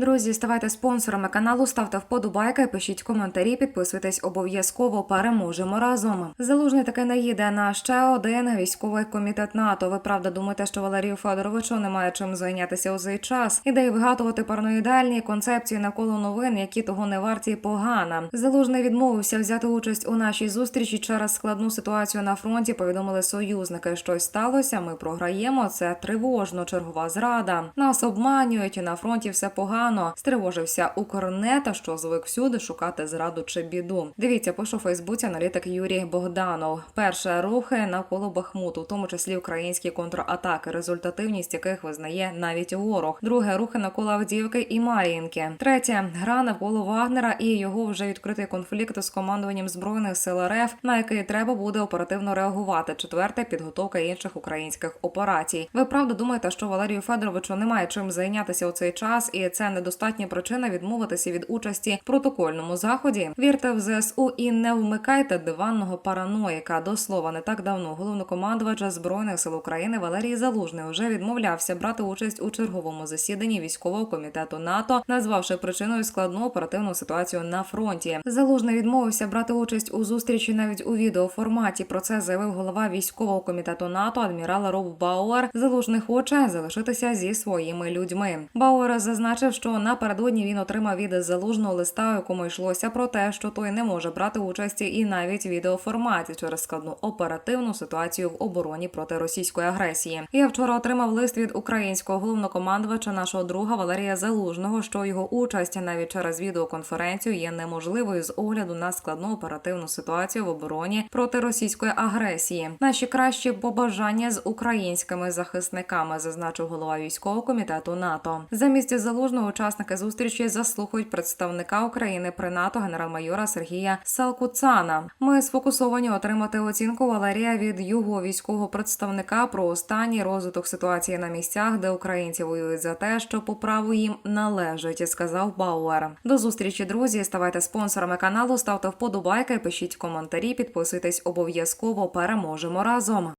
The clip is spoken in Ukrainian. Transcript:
Друзі, ставайте спонсорами каналу, ставте вподобайки, пишіть коментарі, підписуйтесь обов'язково. Переможемо разом. Залужний таки не їде на ще один військовий комітет НАТО. Ви правда думаєте, що Валерію Федоровичу немає чим зайнятися у цей час? Ідеї вигадувати параноїдальні концепції навколо новин, які того не варті, погана. Залужний відмовився взяти участь у нашій зустрічі через складну ситуацію на фронті. Повідомили союзники. Щось сталося. Ми програємо. Це тривожно. Чергова зрада. Нас обманюють на фронті все погано. Стривожився Укрнета, що звик всюди шукати зраду чи біду. Дивіться, пише у Фейсбуці аналітик Юрій Богданов. Перше рухи навколо Бахмуту, в тому числі українські контратаки, результативність яких визнає навіть ворог. Друге рухи навколо Авдіївки і Мар'їнки. Третє гра навколо Вагнера і його вже відкритий конфлікт з командуванням збройних сил РФ, на який треба буде оперативно реагувати. Четверте підготовка інших українських операцій. Ви правда думаєте, що Валерію Федоровичу немає чим зайнятися у цей час, і це недостатня причина відмовитися від участі в протокольному заході? Вірте в ЗСУ і не вмикайте диванного параноїка. До слова, не так давно головнокомандувач збройних сил України Валерій Залужний вже відмовлявся брати участь у черговому засіданні військового комітету НАТО, назвавши причиною складну оперативну ситуацію на фронті. Залужний відмовився брати участь у зустрічі навіть у відеоформаті. Про це заявив голова військового комітету НАТО адмірал Роб Бауер. Залужний хоче залишитися зі своїми людьми. Бауер зазначив, що напередодні він отримав від залужного листа, у якому йшлося про те, що той не може брати участі і навіть відеоформаті через складну оперативну ситуацію в обороні проти російської агресії. Я вчора отримав лист від українського головнокомандувача нашого друга Валерія Залужного, що його участь навіть через відеоконференцію є неможливою з огляду на складну оперативну ситуацію в обороні проти російської агресії. Наші кращі побажання з українськими захисниками, зазначив голова військового комітету НАТО. Замість залужного учасники зустрічі заслухають представника України при НАТО генерал-майора Сергія Салкуцана. Ми сфокусовані отримати оцінку Валерія від його військового представника про останній розвиток ситуації на місцях, де українці воюють за те, що по праву їм належить, сказав Бауер. До зустрічі, друзі. Ставайте спонсорами каналу, ставте вподобайки, пишіть коментарі, підписуйтесь обов'язково. Переможемо разом.